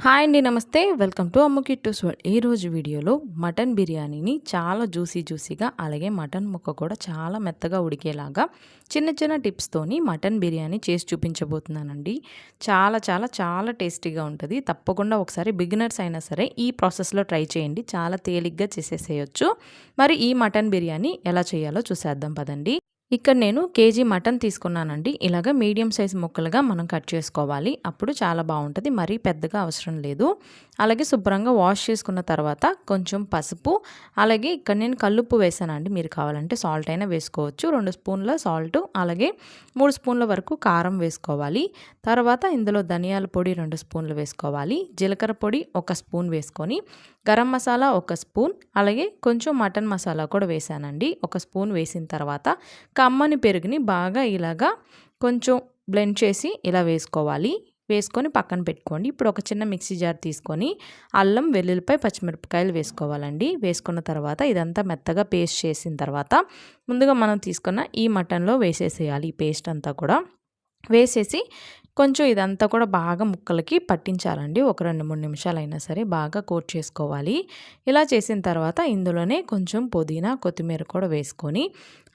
Hi అండి నమస్తే. Welcome to అమ్ముకి కిట్టూస్ వరల్డ్. ఈరోజు రోజు వీడియోలో మటన్ బిర్యానీని చాలా జ్యూసీ జ్యూసీగా అలాగే మటన్ ముక్క కూడా చాలా మెత్తగా ఉడికేలాగా చిన్న చిన్న టిప్స్తోని మటన్ బిర్యానీ చేసి చూపించబోతున్నానండి. చాలా చాలా చాలా టేస్టీగా ఉంటుంది. తప్పకుండా ఒకసారి బిగినర్స్ అయినా సరే ఈ ప్రాసెస్లో ట్రై చేయండి. చాలా తేలిగ్గా చేసేసేయచ్చు. మరి ఈ మటన్ బిర్యానీ ఎలా చేయాలో చూసేద్దాం పదండి. ఇక్కడ నేను కేజీ మటన్ తీసుకున్నానండి. ఇలాగ మీడియం సైజ్ ముక్కలుగా మనం కట్ చేసుకోవాలి. అప్పుడు చాలా బాగుంటుంది. మరీ పెద్దగా అవసరం లేదు. అలాగే శుభ్రంగా వాష్ చేసుకున్న తర్వాత కొంచెం పసుపు అలాగే ఇక్కడ నేను కల్లుప్పు వేసానండి. మీరు కావాలంటే సాల్ట్ అయినా వేసుకోవచ్చు. రెండు స్పూన్ల సాల్ట్ అలాగే మూడు స్పూన్ల వరకు కారం వేసుకోవాలి. తర్వాత ఇందులో ధనియాల పొడి రెండు స్పూన్లు వేసుకోవాలి. జీలకర్ర పొడి ఒక స్పూన్ వేసుకొని గరం మసాలా ఒక స్పూన్ అలాగే కొంచెం మటన్ మసాలా కూడా వేసానండి. ఒక స్పూన్ వేసిన తర్వాత కమ్మని పెరుగుని బాగా ఇలాగా కొంచెం బ్లెండ్ చేసి ఇలా వేసుకోవాలి. వేసుకొని పక్కన పెట్టుకోండి. ఇప్పుడు ఒక చిన్న మిక్సీ జార్ తీసుకొని అల్లం వెల్లుల్లిపై పచ్చిమిరపకాయలు వేసుకోవాలండి. వేసుకున్న తర్వాత ఇదంతా మెత్తగా పేస్ట్ చేసిన తర్వాత ముందుగా మనం తీసుకున్న ఈ మటన్లో వేసేసేయాలి ఈ పేస్ట్ అంతా కూడా. వేసేసి కొంచెం ఇదంతా కూడా బాగా ముక్కలకి పట్టించాలండి. ఒక రెండు మూడు నిమిషాలు అయినా సరే బాగా కోట్ చేసుకోవాలి. ఇలా చేసిన తర్వాత ఇందులోనే కొంచెం పుదీనా కొత్తిమీర కూడా వేసుకొని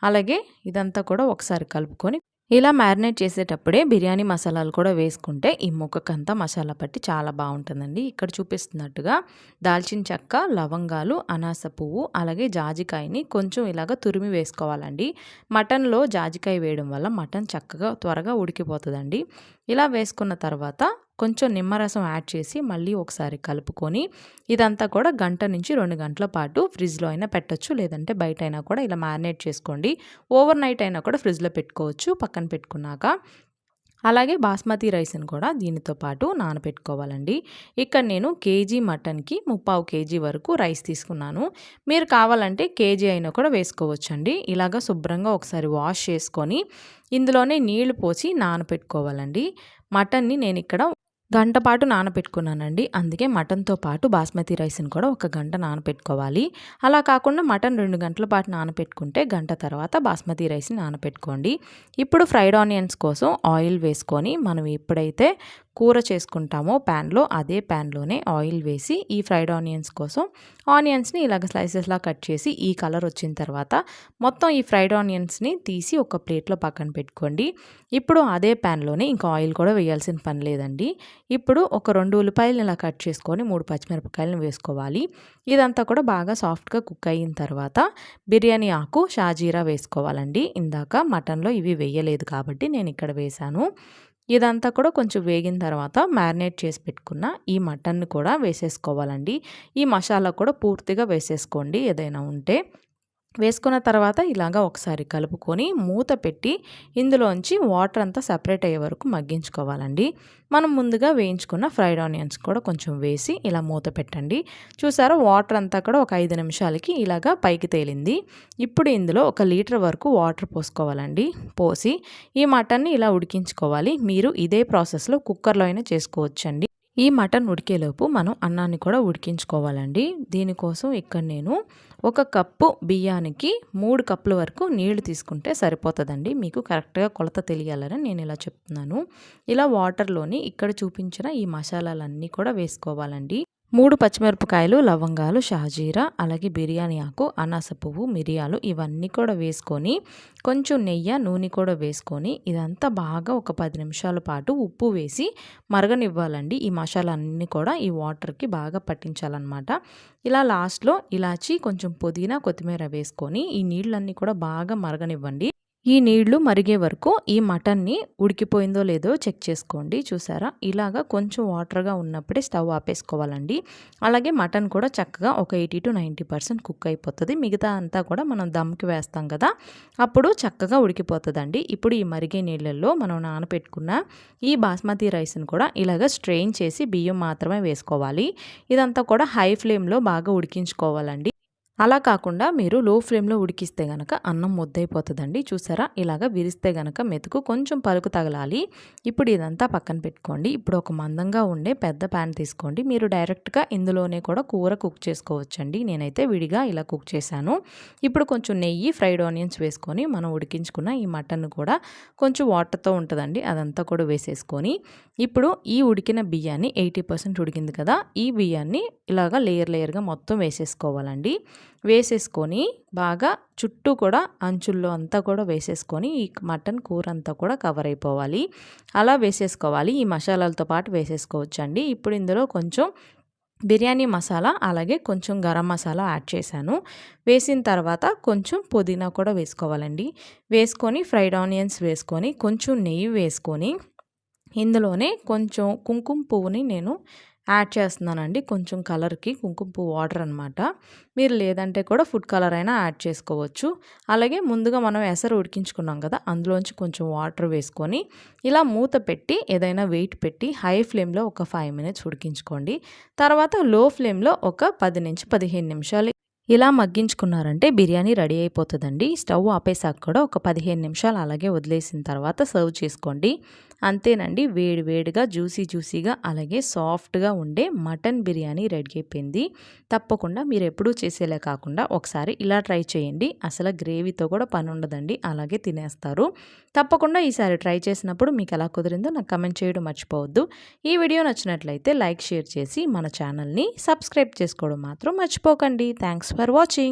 అలాగే ఇదంతా కూడా ఒకసారి కలుపుకొని ఇలా మ్యారినేట్ చేసేటప్పుడే బిర్యానీ మసాలాలు కూడా వేసుకుంటే ఈ ముక్కకంతా మసాలా పట్టి చాలా బాగుంటుందండి. ఇక్కడ చూపిస్తున్నట్టుగా దాల్చిన చెక్క లవంగాలు అనాస పువ్వు అలాగే జాజికాయని కొంచెం ఇలాగ తురిమి వేసుకోవాలండి. మటన్లో జాజికాయ వేయడం వల్ల మటన్ చక్కగా త్వరగా ఉడికిపోతుందండి. ఇలా వేసుకున్న తర్వాత కొంచెం నిమ్మరసం యాడ్ చేసి మళ్ళీ ఒకసారి కలుపుకొని ఇదంతా కూడా గంట నుంచి రెండు గంటల పాటు ఫ్రిడ్జ్లో అయినా పెట్టచ్చు లేదంటే బయట అయినా కూడా ఇలా మ్యారినేట్ చేసుకోండి. ఓవర్ నైట్ అయినా కూడా ఫ్రిడ్జ్లో పెట్టుకోవచ్చు పక్కన పెట్టుకున్నాక. అలాగే బాస్మతి రైస్ని కూడా దీనితో పాటు నానబెట్టుకోవాలండి ఇక్కడ నేను కేజీ మటన్కి ముప్పావు కేజీ వరకు రైస్ తీసుకున్నాను. మీరు కావాలంటే కేజీ అయినా కూడా వేసుకోవచ్చండి. ఇలాగ శుభ్రంగా ఒకసారి వాష్ చేసుకొని ఇందులోనే నీళ్ళు పోసి నానబెట్టుకోవాలండి మటన్ని నేను ఇక్కడ గంట పాటు నానబెట్టుకున్నానండి. అందుకే మటన్తో పాటు బాస్మతి రైస్ని కూడా ఒక గంట నానబెట్టుకోవాలి. అలా కాకుండా మటన్ రెండు గంటల పాటు నానబెట్టుకుంటే గంట తర్వాత బాస్మతి రైస్ని నానబెట్టుకోండి. ఇప్పుడు ఫ్రైడ్ ఆనియన్స్ కోసం ఆయిల్ వేసుకొని మనం ఎప్పుడైతే కూర చేసుకుంటామో ప్యాన్లో అదే ప్యాన్లోనే ఆయిల్ వేసి ఈ ఫ్రైడ్ ఆనియన్స్ కోసం ఆనియన్స్ని ఇలాగ స్లైసెస్లా కట్ చేసి ఈ కలర్ వచ్చిన తర్వాత మొత్తం ఈ ఫ్రైడ్ ఆనియన్స్ని తీసి ఒక ప్లేట్లో పక్కన పెట్టుకోండి. ఇప్పుడు అదే ప్యాన్లోనే ఇంకా ఆయిల్ కూడా వేయాల్సిన పని లేదండి. ఇప్పుడు ఒక రెండు ఉల్లిపాయలు ఇలా కట్ చేసుకొని మూడు పచ్చిమిరపకాయలను వేసుకోవాలి. ఇదంతా కూడా బాగా సాఫ్ట్గా కుక్ అయిన తర్వాత బిర్యానీ ఆకు షాజీరా వేసుకోవాలండి. ఇందాక మటన్లో ఇవి వేయలేదు కాబట్టి నేను ఇక్కడ వేశాను. ఇదంతా కూడా కొంచెం వేగిన తర్వాత మ్యారినేట్ చేసి పెట్టుకున్న ఈ మటన్ని కూడా వేసేసుకోవాలండి. ఈ మసాలా కూడా పూర్తిగా వేసేసుకోండి ఏదైనా ఉంటే. వేసుకున్న తర్వాత ఇలాగా ఒకసారి కలుపుకొని మూత పెట్టి ఇందులోంచి వాటర్ అంతా సపరేట్ అయ్యే వరకు మగ్గించుకోవాలండి. మనం ముందుగా వేయించుకున్న ఫ్రైడ్ ఆనియన్స్ కూడా కొంచెం వేసి ఇలా మూత పెట్టండి. చూసారా వాటర్ అంతా కూడా ఒక ఐదు నిమిషాలకి ఇలాగా పైకి తేలింది. ఇప్పుడు ఇందులో ఒక లీటర్ వరకు వాటర్ పోసుకోవాలండి. పోసి ఈ మటన్ని ఇలా ఉడికించుకోవాలి. మీరు ఇదే ప్రాసెస్లో కుక్కర్లో అయినా చేసుకోవచ్చండి. ఈ మటన్ ఉడికేలోపు మనం అన్నాన్ని కూడా ఉడికించుకోవాలండి. దీనికోసం ఇక్కడ నేను ఒక కప్పు బియ్యానికి మూడు కప్పుల వరకు నీళ్ళు తీసుకుంటే సరిపోతుందండి. మీకు కరెక్ట్గా కొలత తెలియాలని నేను ఇలా చెప్తున్నాను. ఇలా వాటర్లోని ఇక్కడ చూపించిన ఈ మసాలాలన్నీ కూడా వేసుకోవాలండి. మూడు పచ్చిమిరపకాయలు లవంగాలు షాజీరా అలాగే బిర్యానీ ఆకు అనాస పువ్వు మిరియాలు ఇవన్నీ కూడా వేసుకొని కొంచెం నెయ్యి నూనె కూడా వేసుకొని ఇదంతా బాగా ఒక పది నిమిషాల పాటు ఉప్పు వేసి మరగనివ్వాలండి. ఈ మసాలా అన్నీ కూడా ఈ వాటర్కి బాగా పట్టించాలన్నమాట. ఇలా లాస్ట్లో ఇలాచి కొంచెం పుదీనా కొత్తిమీర వేసుకొని ఈ నీళ్ళన్నీ కూడా బాగా మరగనివ్వండి. ఈ నీళ్ళు మరిగే వరకు ఈ మటన్ని ఉడికిపోయిందో లేదో చెక్ చేసుకోండి. చూసారా? ఇలాగా కొంచెం వాటర్గా ఉన్నప్పుడే స్టవ్ ఆపేసుకోవాలండి. అలాగే మటన్ కూడా చక్కగా ఒక eighty to ninety percent cook అయిపోతుంది. మిగతా అంతా కూడా మనం దమ్కి వేస్తాం కదా? అప్పుడు చక్కగా ఉడికిపోతుందండి. ఇప్పుడు ఈ మరిగే నీళ్ళల్లో మనం నానపెట్టుకున్న ఈ బాస్మతి రైస్ని కూడా ఇలాగ స్ట్రెయిన్ చేసి బియ్యం మాత్రమే వేసుకోవాలి. ఇదంతా కూడా హై ఫ్లేమ్లో బాగా ఉడికించుకోవాలండి. అలా కాకుండా మీరు లో ఫ్లేమ్లో ఉడికిస్తే గనక అన్నం ముద్దైపోతుందండి చూసారా? ఇలాగ విరిస్తే గనక మెతుకు కొంచెం పలుకు తగలాలి. ఇప్పుడు ఇదంతా పక్కన పెట్టుకోండి. ఇప్పుడు ఒక మందంగా ఉండే పెద్ద ప్యాన్ తీసుకోండి. మీరు డైరెక్ట్గా ఇందులోనే కూడా కూర కుక్ చేసుకోవచ్చండి. నేనైతే విడిగా ఇలా కుక్ చేశాను. ఇప్పుడు కొంచెం నెయ్యి ఫ్రైడ్ ఆనియన్స్ వేసుకొని మనం ఉడికించుకున్న ఈ మటన్ కూడా కొంచెం వాటర్తో ఉంటుందండి. అదంతా కూడా వేసేసుకొని ఇప్పుడు ఈ ఉడికిన బియ్యాన్ని ఎయిటీ పర్సెంట్ ఉడికింది కదా? ఈ బియ్యాన్ని ఇలాగ లేయర్ లేయర్గా మొత్తం వేసేసుకోవాలండి. వేసేసుకొని బాగా చుట్టూ కూడా అంచుల్లో అంతా కూడా వేసేసుకొని ఈ మటన్ కూర అంతా కూడా కవర్ అయిపోవాలి. అలా వేసేసుకోవాలి. ఈ మసాలాలతో పాటు వేసేసుకోవచ్చండి. ఇప్పుడు ఇందులో కొంచెం బిర్యానీ మసాలా అలాగే కొంచెం గరం మసాలా యాడ్ చేశాను. వేసిన తర్వాత కొంచెం పుదీనా కూడా వేసుకోవాలండి. వేసుకొని ఫ్రైడ్ ఆనియన్స్ వేసుకొని కొంచెం నెయ్యి వేసుకొని ఇందులోనే కొంచెం కుంకుమ పువ్వుని నేను యాడ్ చేస్తున్నానండి. కొంచెం కలర్కి కుంకుమ పువ్వు వాటర్ అనమాట మీరు లేదంటే కూడా ఫుడ్ కలర్ అయినా యాడ్ చేసుకోవచ్చు. అలాగే ముందుగా మనం ఎసరు ఉడికించుకున్నాం కదా అందులోంచి కొంచెం వాటర్ వేసుకొని ఇలా మూత పెట్టి ఏదైనా వెయిట్ పెట్టి హై ఫ్లేమ్లో ఒక ఫైవ్ మినిట్స్ ఉడికించుకోండి. తర్వాత లో ఫ్లేమ్లో ఒక పది నుంచి పదిహేను నిమిషాలు ఇలా మగ్గించుకున్నారంటే బిర్యానీ రెడీ అయిపోతుందండి. స్టవ్ ఆపేసాక కూడా ఒక పదిహేను నిమిషాలు అలాగే వదిలేసిన తర్వాత సర్వ్ చేసుకోండి. అంతేనండి వేడి వేడిగా జ్యూసీ జ్యూసీగా అలాగే సాఫ్ట్గా ఉండే మటన్ బిర్యానీ రెడీ అయిపోయింది. తప్పకుండా మీరు ఎప్పుడూ చేసేలా కాకుండా ఒకసారి ఇలా ట్రై చేయండి. అసలు గ్రేవీతో కూడా పని ఉండదండి అలాగే తినేస్తారు. తప్పకుండా ఈసారి ట్రై చేసినప్పుడు మీకు ఎలా కుదిరిందో నాకు కమెంట్ చేయడం మర్చిపోవద్దు. ఈ వీడియో నచ్చినట్లయితే లైక్ షేర్ చేసి మన ఛానల్ని సబ్స్క్రైబ్ చేసుకోవడం మాత్రం మర్చిపోకండి. Thanks for watching.